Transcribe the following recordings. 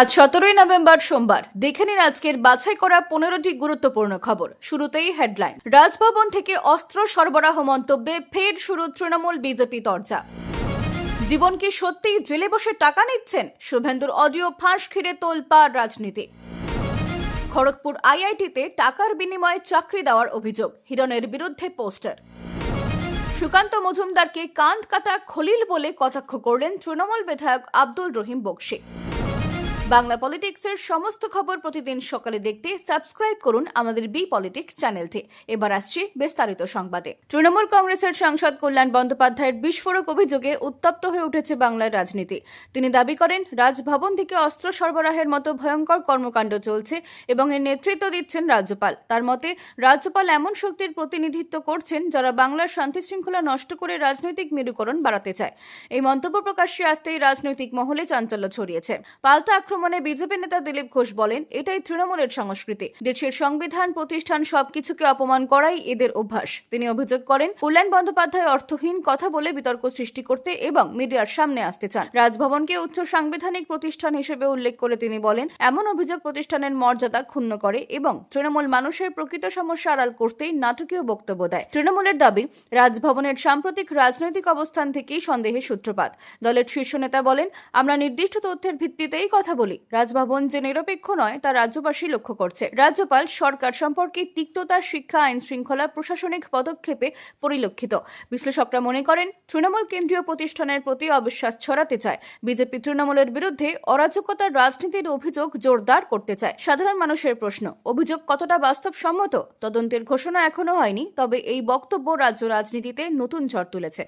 আজ সতেরোই নভেম্বর সোমবার। দেখে নিন আজকের বাছাই করা পনেরোটি গুরুত্বপূর্ণ খবর। শুরুতেই হেডলাইন রাজভবন থেকে অস্ত্র সরবরাহ মন্তব্যে ফের শুরু তৃণমূল বিজেপি তরজা। জীবন কি সত্যিই জেলে বসে টাকা নিচ্ছেন? শুভেন্দুর অডিও ফাঁস ঘিরে তোলপাড় রাজনীতি। খড়গপুর আইআইটিতে টাকার বিনিময়ে চাকরি দেওয়ার অভিযোগ, হিরণের বিরুদ্ধে পোস্টার। সুকান্ত মজুমদারকে কান্ত কাটা খলিল বলে কটাক্ষ করলেন তৃণমূল বিধায়ক আব্দুল রহিম বক্সি। বাংলা পলিটিক্সের সমস্ত খবর প্রতিদিন সকালে দেখতে সাবস্ক্রাইব করুন আমাদের বি পলিটিক্স চ্যানেলটি। এবার আসছি বিস্তারিত সংবাদে। তৃণমূল কংগ্রেসের সাংসদ কল্যাণ বন্দ্যোপাধ্যায়ের বিস্ফোরক অভিযোগে উত্তপ্ত হয়ে উঠেছে বাংলার রাজনীতি। তিনি দাবি করেন, রাজভবন থেকে অস্ত্র সরবরাহের মতো ভয়ঙ্কর কর্মকাণ্ড চলছে এবং এর নেতৃত্ব দিচ্ছেন রাজ্যপাল। তার মতে, রাজ্যপাল এমন শক্তির প্রতিনিধিত্ব করছেন যারা বাংলার শান্তি শৃঙ্খলা নষ্ট করে রাজনৈতিক মেরুকরণ বাড়াতে চায়। এই মন্তব্য প্রকাশ্যে আসতেই রাজনৈতিক মহলে চাঞ্চল্য ছড়িয়েছে। পাল্টা আক্রমণে বিজেপি নেতা দিলীপ ঘোষ বলেন, এটাই তৃণমূলের সংস্কৃতি। দেশের সংবিধান, প্রতিষ্ঠান সবকিছুকে অপমান করাই এদের অভ্যাস। তিনি অভিযোগ করেন, কল্যাণ বন্দ্যোপাধ্যায় অর্থহীন, কথা বলে বিতর্ক সৃষ্টি করতে এবং মিডিয়ার সামনে আসতে চান। রাজভবনকে উচ্চ সাংবিধানিক প্রতিষ্ঠান হিসেবে উল্লেখ করে তিনি বলেন, এমন অভিযোগ প্রতিষ্ঠানের মর্যাদা ক্ষুণ্ণ করে এবং তৃণমূল মানুষের প্রকৃত সমস্যা আড়াল করতেই নাটকীয় বক্তব্য দেয়। তৃণমূলের দাবি, রাজভবনের সাম্প্রতিক রাজনৈতিক অবস্থান থেকেই সন্দেহের সূত্রপাত। দলের শীর্ষ নেতা বলেন, আমরা নির্দিষ্ট তথ্যের ভিত্তিতেই কথা বলি রাজভবন যে নিরপেক্ষ নয়, তা রাজ্যবাসী লক্ষ্য করছে। রাজ্যপাল সরকার সম্পর্কে তিক্ততা শিক্ষা, আইন শৃঙ্খলা, প্রশাসনিক পদক্ষেপে পরিলক্ষিত। বিশ্লেষকরা মনে করেন, তৃণমূল কেন্দ্রীয় প্রতিষ্ঠানের প্রতি অবিশ্বাস ছড়াতে চায়। বিজেপি তৃণমূলের বিরুদ্ধে অরাজকতার রাজনীতির অভিযোগ জোরদার করতে চায়। সাধারণ মানুষের প্রশ্ন, অভিযোগ কতটা বাস্তবসম্মত? তদন্তের ঘোষণা এখনও হয়নি, তবে এই বক্তব্য রাজ্য রাজনীতিতে নতুন ঝড় তুলেছে।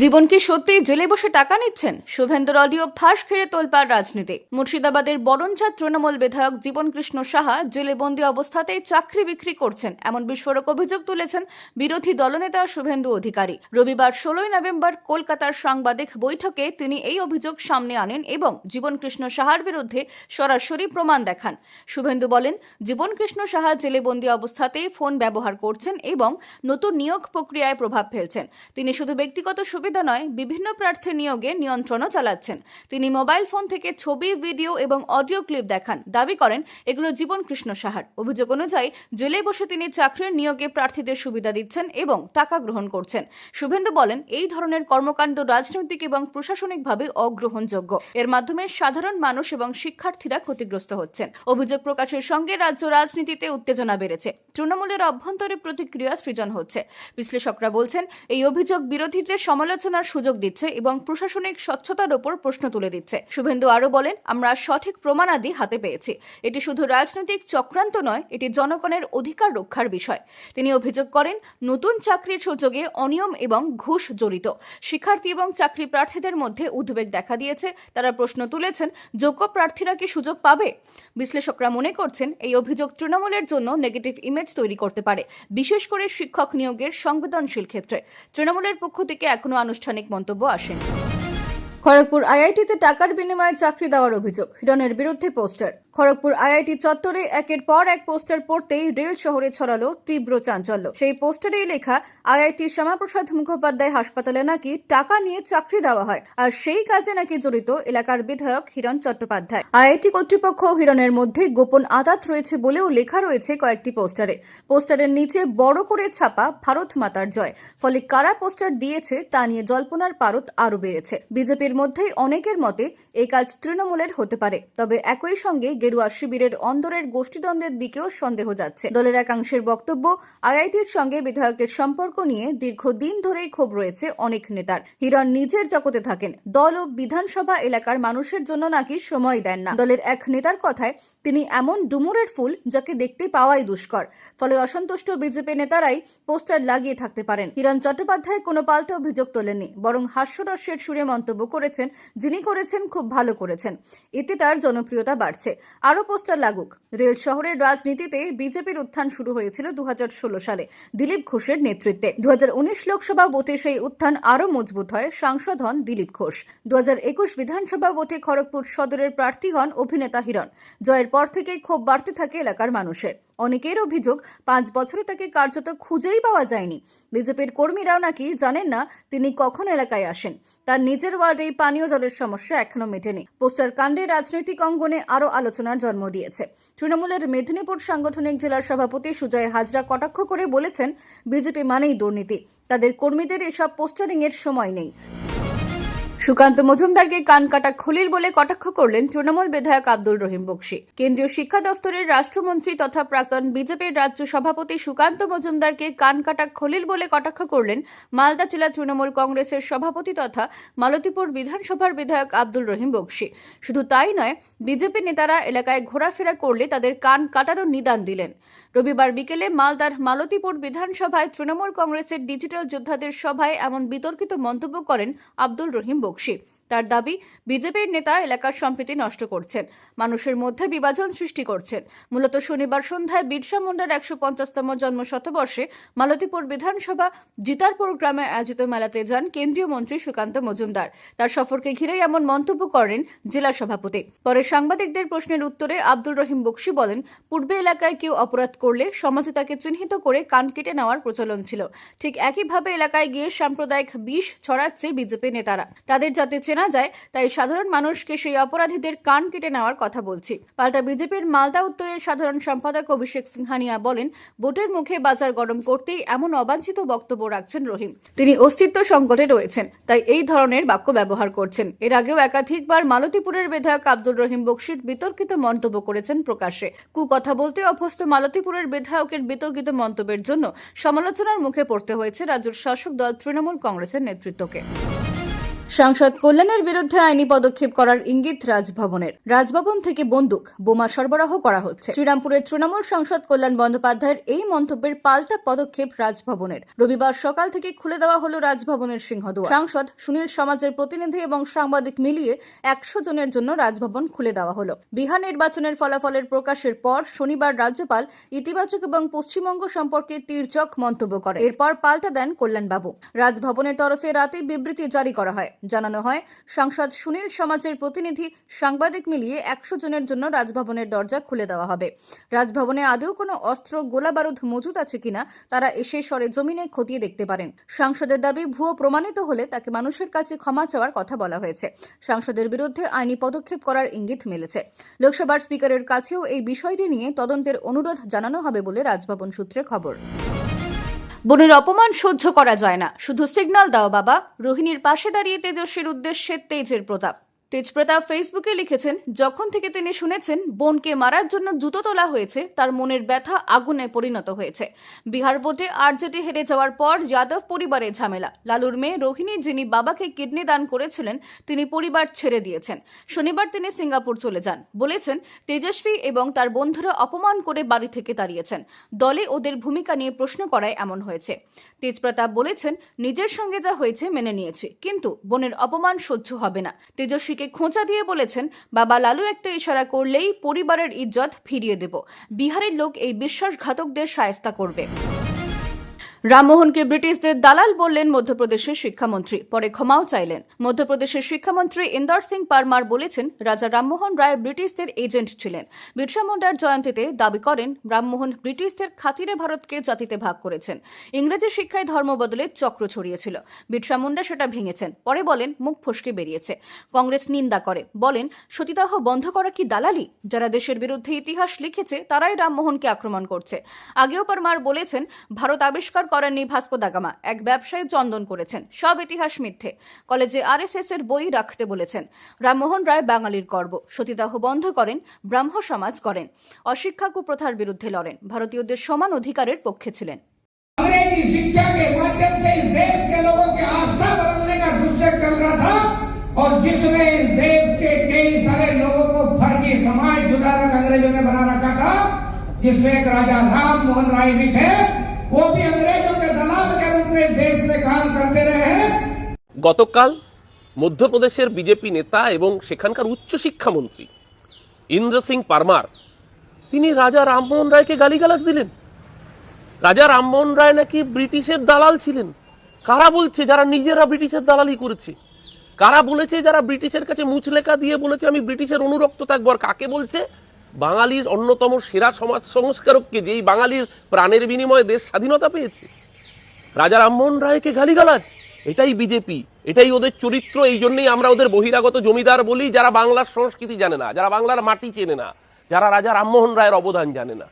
জীবন কি সত্যিই জেলে বসে টাকা নিচ্ছেন? শুভেন্দুর অডিও ফাঁস খেড়ে তোলপাড় রাজনীতি। মুর্শিদাবাদের বরঞ্চা তৃণমূল বিধায়ক জীবন কৃষ্ণ সাহা জেলে বন্দি অবস্থাতেই চাকরি বিক্রি করছেন। এমন বিস্ফোরক অভিযোগ তুলেছেন বিরোধী দলনেতা শুভেন্দু অধিকারী। রবিবার ষোলোই নভেম্বর কলকাতার সাংবাদিক বৈঠকে তিনি এই অভিযোগ সামনে আনেন এবং জীবন কৃষ্ণ সাহার বিরুদ্ধে সরাসরি প্রমাণ দেখান। শুভেন্দু বলেন জীবন কৃষ্ণ সাহা জেলে বন্দি অবস্থাতেই ফোন ব্যবহার করছেন এবং নতুন নিয়োগ প্রক্রিয়ায় প্রভাব ফেলছেন। তিনি শুধু ব্যক্তিগত সুবিধা নয়, বিভিন্ন প্রার্থীর নিয়োগে নিয়ন্ত্রণও চালাচ্ছেন। তিনি মোবাইল ফোন থেকে ছবি, ভিডিও এবং অডিও ক্লিপ দেখান। দাবি করেন, এগুলো জীবন কৃষ্ণ সাহার। অভিযোগ অনুযায়ী, জেলে বসে তিনি চাকরির নিয়োগে প্রার্থীদের সুবিধা দিচ্ছেন এবং টাকা গ্রহণ করছেন। শুভেন্দু বলেন, এই ধরনের কর্মকাণ্ড রাজনৈতিক এবং প্রশাসনিকভাবে অগ্রহণযোগ্য। এর মাধ্যমে সাধারণ মানুষ এবং শিক্ষার্থীরা ক্ষতিগ্রস্ত হচ্ছেন। অভিযোগ প্রকাশের সঙ্গে রাজ্য রাজনীতিতে উত্তেজনা বেড়েছে। তৃণমূলের অভ্যন্তরে প্রতিক্রিয়া সৃজন হচ্ছে। বিশ্লেষকরা বলছেন, এই অভিযোগ বিরোধীদের সমালোচনার সুযোগ দিচ্ছে এবং প্রশাসনিক স্বচ্ছতার ওপর প্রশ্ন তুলে দিচ্ছে। শুভেন্দু আরও বলেন, আমরা সঠিক প্রমাণাদি হাতে পেয়েছি। এটি শুধু রাজনৈতিক চক্রান্ত নয়, এটি জনগণের অধিকার রক্ষার বিষয়। তিনি অভিযোগ করেন, নতুন চাকরির সুযোগে অনিয়ম এবং ঘুষ জড়িত। শিক্ষার্থী এবং চাকরি প্রার্থীদের মধ্যে উদ্বেগ দেখা দিয়েছে। তারা প্রশ্ন তুলেছেন, যোগ্য প্রার্থীরা কি সুযোগ পাবে? বিশ্লেষকরা মনে করছেন, এই অভিযোগ তৃণমূলের জন্য নেগেটিভ ইমেজ তৈরি করতে পারে, বিশেষ করে শিক্ষক নিয়োগের সংবেদনশীল ক্ষেত্রে। তৃণমূলের পক্ষ থেকে এখনও আনুষ্ঠানিক মন্তব্য আসেনি। খড়গপুর আইআইটিতে টাকার বিনিময়ে চাকরি দেওয়ার অভিযোগ হিরণের বিরুদ্ধে পোস্টার। খড়গপুর আইআইটি চত্বরে একের পর এক পোস্টার পড়তেই রেল শহরে ছড়ালো তীব্র চাঞ্চল্য। সেই পোস্টারেই লেখা, আইআইটি শ্যামাপ্রসাদ মুখোপাধ্যায় হাসপাতালে নাকি টাকা নিয়ে চাকরি দেওয়া হয় আর সেই কাজে নাকি জড়িত এলাকার বিধায়ক হিরণ চট্টোপাধ্যায়। আইআইটি কর্তৃপক্ষ হিরণের মধ্যে গোপন আদাত রয়েছে বলেও লেখা রয়েছে কয়েকটি পোস্টারে। পোস্টারের নিচে বড় করে ছাপা ভারত মাতার জয়। ফলে কারা পোস্টার দিয়েছে তা নিয়ে জল্পনার পারত আরও বেড়েছে। বিজেপির মধ্যেই অনেকের মতে এই কাজ তৃণমূলের হতে পারে। তবে একই সঙ্গে গেরুয়া শিবিরের অন্দরের গোষ্ঠীদ্বন্দ্বের দিকেও সন্দেহ যাচ্ছে। দলের একাংশের বক্তব্য, আইআইটির সঙ্গে বিধায়কের সম্পর্ক নিয়ে দীর্ঘদিন ধরেই ক্ষোভ রয়েছে অনেক নেতার। হিরণ নিজের জগতে থাকেন। দল ও বিধানসভা এলাকার মানুষের জন্য নাকি সময় দেন না। দলের এক নেতার কথায় তিনি এমন ডুমুরের ফুল যাকে দেখতে পাওয়াই দুষ্কর, ফলে অসন্তুষ্ট বিজেপি নেতারাই পোস্টার লাগিয়ে থাকতে পারেন। হিরণ চট্টোপাধ্যায় কোনো পাল্টা অভিযোগ তোলেননি, বরং হাস্যরস্যের সুরে মন্তব্য করেছেন যিনি করেছেন খুব ভালো করেছেন। এতে তার জনপ্রিয়তা বাড়ছে। আরও পোস্টার লাগুক। রেল শহরের রাজনীতিতে বিজেপির উত্থান শুরু হয়েছিল দু হাজার ষোলো সালে। দিলীপ ঘোষের নেতৃত্বে। দু হাজার উনিশ লোকসভা ভোটে সেই উত্থান আরও মজবুত হয় সাংসদ হন দিলীপ ঘোষ। দু হাজার একুশ বিধানসভা ভোটে খড়গপুর সদরের প্রার্থী হন অভিনেতা হিরণ। জয়ের পর থেকেই ক্ষোভ বাড়তে থাকে এলাকার মানুষের। অনেকের অভিযোগ, পাঁচ বছরে তাকে কার্যত খুঁজেই পাওয়া যায়নি। বিজেপির কর্মীরাও নাকি জানেন না তিনি কখন এলাকায় আসেন। তার নিজের ওয়ার্ডে পানীয় জলের সমস্যা এখনও মেটেনি। পোস্টার কাণ্ডে রাজনৈতিক অঙ্গনে আরও আলোচনার জন্ম দিয়েছে। তৃণমূলের মেদিনীপুর সাংগঠনিক জেলার সভাপতি সুজয় হাজরা কটাক্ষ করে বলেছেন, বিজেপি মানেই দুর্নীতি। তাদের কর্মীদের এসব পোস্টারিং এর সময় নেই। সুকান্ত মজুমদারকে কান কাটা খলিল বলে কটাক্ষ করলেন তৃণমূল বিধায়ক আব্দুল রহিম বক্সি। কেন্দ্রীয় শিক্ষা দফতরের রাষ্ট্রমন্ত্রী তথা প্রাক্তন বিজেপির রাজ্য সভাপতি সুকান্ত মজুমদারকে কান কাটা খলিল বলে কটাক্ষ করলেন মালদা জেলা তৃণমূল কংগ্রেসের সভাপতি তথা মালতীপুর বিধানসভার বিধায়ক আব্দুল রহিম বক্সি। শুধু তাই নয়, বিজেপি নেতারা এলাকায় ঘোরাফেরা করলে তাদের কান কাটারও নিদান দিলেন। রবিবার বিকেলে মালদার মালতীপুর বিধানসভায় তৃণমূল কংগ্রেসের ডিজিটাল যোদ্ধাদের সভায় এমন বিতর্কিত মন্তব্য করেন আব্দুল রহিম বক্সি। তার দাবি, বিজেপির নেতা এলাকার সম্প্রীতি নষ্ট করছেন। মানুষের মধ্যে বিভাজন সৃষ্টি করছেন। মূলত শনিবার সন্ধ্যায় বিরসা মুন্ডার একশো পঞ্চাশতম জন্ম শতবর্ষে মালতীপুর বিধানসভা জিতারপুর গ্রামে আয়োজিত মেলাতে যান কেন্দ্রীয় মন্ত্রী সুকান্ত মজুমদার। তার সফরকে ঘিরেই এমন মন্তব্য করেন জেলা সভাপতি। পরে সাংবাদিকদের প্রশ্নের উত্তরে আব্দুল রহিম বক্সি বলেন, পূর্বে এলাকায় কেউ অপরাধ করলে সমাজে তাকে চিহ্নিত করে কান কেটে নেওয়ার প্রচলন ছিল। ঠিক একইভাবে এলাকায় গিয়ে সাম্প্রদায়িক বিষ ছড়াচ্ছে বিজেপি নেতারা। তাদের যাতে চেনা যায়, তাই সাধারণ মানুষকে সেই অপরাধীদের কান কেটে নেওয়ার কথা বলছি। পাল্টা বিজেপির মালদা উত্তরের সাধারণ সম্পাদক অভিষেক সিংহানিয়া বলেন, ভোটের মুখে বাজার গরম করতেই এমন অবাঞ্ছিত বক্তব্য রাখছেন রহিম। তিনি অস্তিত্ব সংকটে রয়েছেন, তাই এই ধরনের বাক্য ব্যবহার করছেন। এর আগেও একাধিকবার মালতীপুরের বিধায়ক আব্দুল রহিম বক্সির বিতর্কিত মন্তব্য করেছেন প্রকাশ্যে। কুকথা বলতে অভ্যস্ত মালতীপুরের বিধায়কের বিতর্কিত মন্তব্যের জন্য সমালোচনার মুখে পড়তে হয়েছে রাজ্যের শাসক দল তৃণমূল কংগ্রেসের নেতৃত্বকে। সাংসদ কল্যাণের বিরুদ্ধে আইনি পদক্ষেপ করার ইঙ্গিত রাজভবনের। রাজভবন থেকে বন্দুক, বোমা সরবরাহ করা হচ্ছে। শ্রীরামপুরের তৃণমূল সাংসদ কল্যাণ বন্দ্যোপাধ্যায়ের এই মন্তব্যের পাল্টা পদক্ষেপ রাজভবনের। রবিবার সকাল থেকে খুলে দেওয়া হল রাজভবনের সিংহদুয়ার। সাংসদ সুনীল সমাজের প্রতিনিধি এবং সাংবাদিক মিলিয়ে একশো জনের জন্য রাজভবন খুলে দেওয়া হল। বিহার নির্বাচনের ফলাফলের প্রকাশের পর শনিবার রাজ্যপাল ইতিবাচক এবং পশ্চিমবঙ্গ সম্পর্কে তীর্যক মন্তব্য করে এরপর পাল্টা দেন কল্যাণবাবু। রাজভবনের তরফে রাতে বিবৃতি জারি করা হয়। জানানো হয়। সাংসদ সুনীল সমাজের প্রতিনিধি সাংবাদিক মিলিয়ে একশো জনের জন্য রাজভবনের দরজা খুলে দেওয়া হবে। রাজভবনে আদৌ কোনো অস্ত্র গোলা বারুদ মজুদ আছে কিনা, তারা এসে সরে জমিনে খতিয়ে দেখতে পারেন। সাংসদের দাবি, ভুয়ো প্রমাণিত হলে তাকে মানুষের কাছে ক্ষমা চাওয়ার কথা বলা হয়েছে। সাংসদের বিরুদ্ধে আইনি পদক্ষেপ করার ইঙ্গিত মিলেছে। লোকসভার স্পিকারের কাছেও এই বিষয়টি নিয়ে তদন্তের অনুরোধ জানানো হবে বলে রাজভবন সূত্রে খবর। বোনের অপমান সহ্য করা যায় না। শুধু সিগন্যাল দাও বাবা। রোহিণীর পাশে দাঁড়িয়ে তেজস্বীর উদ্দেশ্যে তেজের প্রতাপ। তেজপ্রতাপ ফেসবুকে লিখেছেন, যখন থেকে তিনি শুনেছেন, বোনকে মারার জন্য জুতো তোলা হয়েছে, তার মনের ব্যথা আগুনে পরিণত হয়েছে। বিহার ভোটে আরজেডি হেরে যাওয়ার পর যাদব পরিবারে ঝামেলা। লালুর মেয়ে রোহিণী, যিনি বাবাকে কিডনি দান করেছিলেন, তিনি পরিবার ছেড়ে দিয়েছেন। শনিবার তিনি সিঙ্গাপুর চলে যান। বলেছেন, তেজস্বী এবং তার বন্ধুরা অপমান করে বাড়ি থেকে দাঁড়িয়েছেন দলে ওদের ভূমিকা নিয়ে প্রশ্ন করায় এমন হয়েছে। তেজপ্রতাপ বলেছেন, নিজের সঙ্গে যা হয়েছে মেনে নিয়েছে, কিন্তু বোনের অপমান সহ্য হবে না। তেজস্বীকে খোঁচা দিয়ে বলেছেন, বাবা লালু একটা ইশারা করলেই পরিবারের ইজ্জত ফিরিয়ে দেব। বিহারের লোক এই বিশ্বাসঘাতকদের সায়স্তা করবে। রামমোহনকে ব্রিটিশদের দালাল বললেন মধ্যপ্রদেশের শিক্ষামন্ত্রী। পরে ক্ষমাও চাইলেন। মধ্যপ্রদেশের শিক্ষামন্ত্রী ইন্দর সিং পারমার বলেছেন, রাজা রামমোহন রায় ব্রিটিশদের এজেন্ট ছিলেন। বিরসা মুন্ডার জয়ন্তীতে দাবি করেন, রামমোহন ব্রিটিশদের খাতিরে ভারতকে জাতিতে ভাগ করেছেন। ইংরেজি শিক্ষায় ধর্ম বদলে চক্র ছড়িয়েছিল। বিরসা মুন্ডা সেটা ভেঙেছেন। পরে বলেন, মুখ ফসকে বেরিয়েছে। কংগ্রেস নিন্দা করে। বলেন, সতীদাহ বন্ধ করা কি দালালি? যারা দেশের বিরুদ্ধে ইতিহাস লিখেছে, তারাই রামমোহনকে আক্রমণ করছে। আগেও পারমার বলেছেন, ভারত আবিষ্কার করেননি ভাস্কো দাগামা এক ব্যবসায়ী চন্দন করেছেন সব ইতিহাস মিথ্যে কলেজে আরএসএস এর বই রাখতে বলেছেন রামমোহন রায় বাঙালির গর্ব সতীদাহ বন্ধ করেন ব্রাহ্ম সমাজ করেন অশিক্ষা কুপ্রথার বিরুদ্ধে লড়েন ভারতীয়দের সমান অধিকারের পক্ষে ছিলেন अंग्रेजी शिक्षा के माध्यम से इस देश के लोगों की आस्था बदलने का दुष्चक चल रहा था और जिसमें इस देश के कई सारे लोगों को फर्जी समाज सुधारक अंग्रेजों ने बना रखा था जिसमें एक राजा राम मोहन राय भी थे वो भी अंग्रेजों के दलाल के रूप में इस देश में काम करते रहे हैं গতকাল মধ্যপ্রদেশের বিজেপি নেতা এবং সেখানকার উচ্চশিক্ষামন্ত্রী ইন্দ্র সিং পারমার তিনি রাজা রামমোহন রায়কে গালিগালাজ দিলেন রাজা রামমোহন রায় নাকি ব্রিটিশের দালাল ছিলেন কারা বলছে যারা নিজেরা ব্রিটিশের দালালি করেছে কারা বলেছে যারা ব্রিটিশের কাছে মুচলেখা দিয়ে বলেছে আমি ব্রিটিশের অনুরক্ত থাকবো আর কাকে বলছে বাঙালির অন্যতম সেরা সমাজ সংস্কারককে যেই বাঙালির প্রাণের বিনিময়ে দেশ স্বাধীনতা পেয়েছে। রাজা রামমোহন রায়কে গালিগালাজ। এটাই বিজেপি। এটাই ওদের চরিত্র। এই জন্যেই আমরা ওদের বহিরাগত জমিদার বলি, যারা বাংলার সংস্কৃতি জানে না, যারা বাংলার মাটি চেনে না, যারা রাজা রামমোহন রায়ের অবদান জানে না।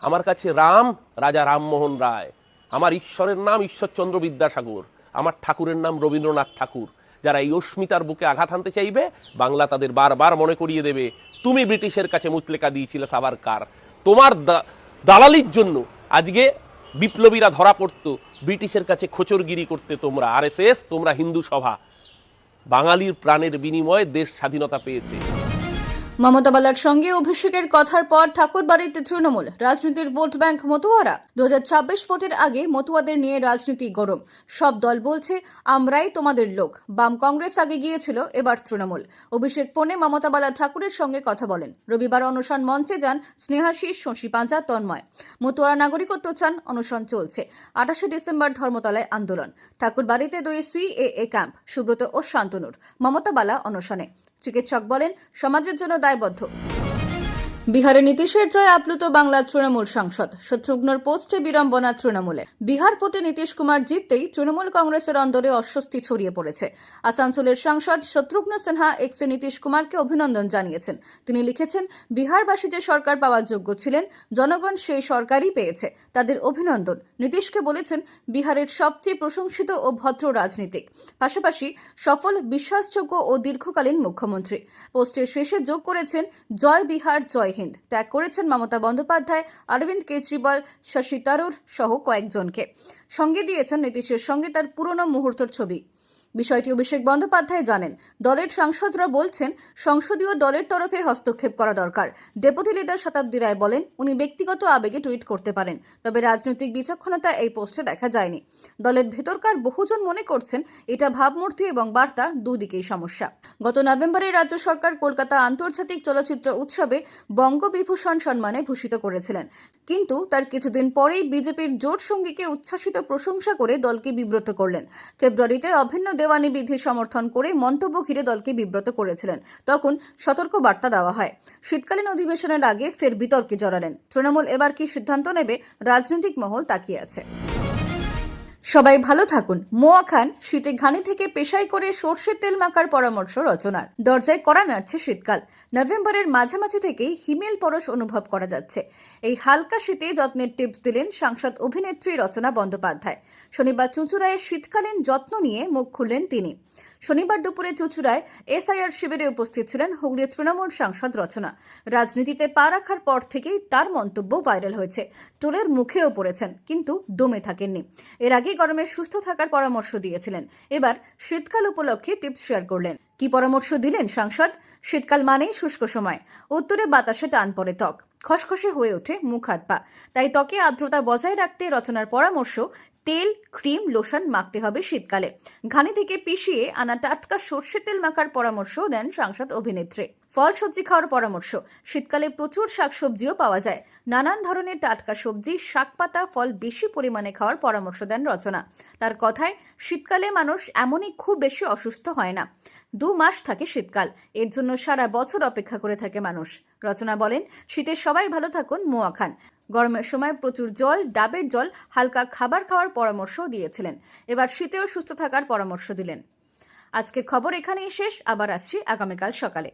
আমার কাছে রাম, রাজা রামমোহন রায়। আমার ঈশ্বরের নাম ঈশ্বরচন্দ্র বিদ্যাসাগর। আমার ঠাকুরের নাম রবীন্দ্রনাথ ঠাকুর। যারা এই অস্মিতার বুকে আঘাত আনতে চাইবে, বাংলা তাদের বারবার মনে করিয়ে দেবে। তুমি ব্রিটিশের কাছে মুতলেকা দিয়েছিলে সাবারকার তোমার দালালির জন্য আজকে বিপ্লবীরা ধরা পড়ত, ব্রিটিশের কাছে খোচরগিরি করতে তোমরা। আরএসএস তোমরা হিন্দু সভা। বাঙালির প্রাণের বিনিময়ে দেশ স্বাধীনতা পেয়েছে। মমতা বালার সঙ্গে অভিষেকের কথার পর ঠাকুর বাড়িতে তৃণমূল, রাজনীতির ভোট ব্যাংক মতুয়ারা। দু ছাব্বিশ ভোটের আগে মতুয়াদের নিয়ে রাজনীতি গরম। সব দল বলছে, আমরাই তোমাদের লোক। বাম কংগ্রেস আগে গিয়েছিল, এবার তৃণমূল। অভিষেক ফোনে মমতা বালা ঠাকুরের সঙ্গে কথা বলেন। রবিবার অনশন মঞ্চে যান স্নেহাশিস শশী পাঁজা, তন্ময়। মতুয়ারা নাগরিকত্ব চান, অনশন চলছে। আঠাশে ডিসেম্বর ধর্মতলায় আন্দোলন। ঠাকুর বাড়িতে দুই সিএএ ক্যাম্প। সুব্রত ও শান্তনুর। মমতা বালা অনশনে। চিকিৎসক বলেন সমাজের জন্য দায়বদ্ধ। বিহারে নীতিশের জয় আপ্লুত বাংলা তৃণমূল সাংসদ। শত্রুঘ্নর পোস্টে বিড়ম্বনা তৃণমূলে। বিহার পথে নীতিশ কুমার জিততেই তৃণমূল কংগ্রেসের অন্দরে অস্বস্তি ছড়িয়ে পড়েছে। আসানসোলের সাংসদ শত্রুঘ্ন সিনহা এক্সে নীতিশ কুমারকে অভিনন্দন জানিয়েছেন। তিনি লিখেছেন, বিহারবাসী যে সরকার পাওয়ার যোগ্য ছিলেন, জনগণ সেই সরকারই পেয়েছে। তাদের অভিনন্দন। নীতিশকে বলেছেন, বিহারের সবচেয়ে প্রশংসিত ও ভদ্র রাজনীতিক। পাশাপাশি, সফল, বিশ্বাসযোগ্য ও দীর্ঘকালীন মুখ্যমন্ত্রী। পোস্টের শেষে যোগ করেছেন, জয় বিহার, জয় হিন্দ। ত্যাগ করেছেন মমতা বন্দ্যোপাধ্যায়, অরবিন্দ কেজরিওয়াল, শশী তারুর সহ কয়েকজনকে। সঙ্গে দিয়েছেন নীতিশের সঙ্গে তার পুরনো মুহূর্তের ছবি। বিষয়টি অভিষেক বন্দ্যোপাধ্যায় জানেন। দলের সাংসদরা বলছেন, সংসদীয় দলের তরফে হস্তক্ষেপ করা দরকার। ডেপুটি লিডার শতাব্দী রায় বলেন, উনি ব্যক্তিগত আবেগে টুইট করতে পারেন, তবে রাজনৈতিক বিচক্ষণতা এই পোস্টে দেখা যায়নি। দলের ভেতরকার বহুজন মনে করছেন, এটা ভাবমূর্তি এবং বার্তা দুদিকেই সমস্যা। গত নভেম্বরে রাজ্য সরকার কলকাতা আন্তর্জাতিক চলচ্চিত্র উৎসবে বঙ্গবিভূষণ সম্মানে ভূষিত করেছিলেন। কিন্তু তার কিছুদিন পরেই বিজেপির জোট সঙ্গীকে উচ্ছ্বাসিত প্রশংসা করে দলকে বিব্রত করলেন। ফেব্রুয়ারিতে অভিন্ন দেওয়ানি বিধির সমর্থন করে মন্তব্য ঘিরে দলকে বিব্রত করেছিলেন। তখন সতর্ক বার্তা দেওয়া হয়। শীতকালীন অধিবেশনের আগে ফের বিতর্কে জড়ালেন। তৃণমূল এবার কি সিদ্ধান্ত নেবে, রাজনৈতিক মহল তাকিয়ে আছে। সবাই ভালো থাকুন। মোয়া খান শীতে ঘানি থেকে পেশাই করে সর্ষের তেল মাখার পরামর্শ রচনার। দরজায় করা নাড়ছে শীতকাল। নভেম্বরের মাঝামাঝি থেকেই হিমেল পরশ অনুভব করা যাচ্ছে। এই হালকা শীতে যত্নের টিপস দিলেন সাংসদ অভিনেত্রী রচনা বন্দ্যোপাধ্যায়। শনিবার চুঁচুড়ায় শীতকালীন যত্ন নিয়ে মুখ খুললেন তিনি। শনিবার দুপুরে চুচুড়ায় এসআইআর শিবিরে উপস্থিত ছিলেন হুগলির তৃণমূল সাংসদ রচনা। রাজনীতিতে পা রাখার পর থেকেই তার মন্তব্য ভাইরাল হয়েছে। টোলের মুখেও পড়েছেন, কিন্তু দমে থাকেননি। এর আগে গরমে সুস্থ থাকার পরামর্শ দিয়েছিলেন। এবার শীতকাল উপলক্ষে টিপস শেয়ার করলেন। কি পরামর্শ দিলেন সাংসদ? শীতকাল মানেই শুষ্ক সময়। উত্তরে বাতাসে টান পড়ে ত্বক। খসখসে হয়ে ওঠে মুখ হাত পা। তাই ত্বকে আর্দ্রতা বজায় রাখতে রচনার পরামর্শ তেল, ক্রিম, লোশন মাখতে হবে শীতকালে। ঘানি থেকে পিষিয়ে আনা টাটকা সর্ষে তেল মাখার পরামর্শও দেন সাংসদ অভিনেত্রী। ফল সবজি খাওয়ার পরামর্শ। শীতকালে প্রচুর শাকসবজিও পাওয়া যায়। নানান ধরনের টাটকা সবজি শাকপাতা ফল বেশি পরিমাণে খাওয়ার পরামর্শ দেন রচনা। তার কথায়, শীতকালে মানুষ এমনই খুব বেশি অসুস্থ হয় না। দু মাস থাকে শীতকাল। এর জন্য সারা বছর অপেক্ষা করে থাকে মানুষ। রচনা বলেন শীতে সবাই ভালো থাকুন, মোয়া খান। গরমের সময় প্রচুর জল, ডাবের জল, হালকা খাবার খাওয়ার পরামর্শ দিয়েছিলেন। এবার শীতেও সুস্থ থাকার পরামর্শ দিলেন। আজকের খবর এখানেই শেষ। আবার আসছি আগামীকাল সকালে।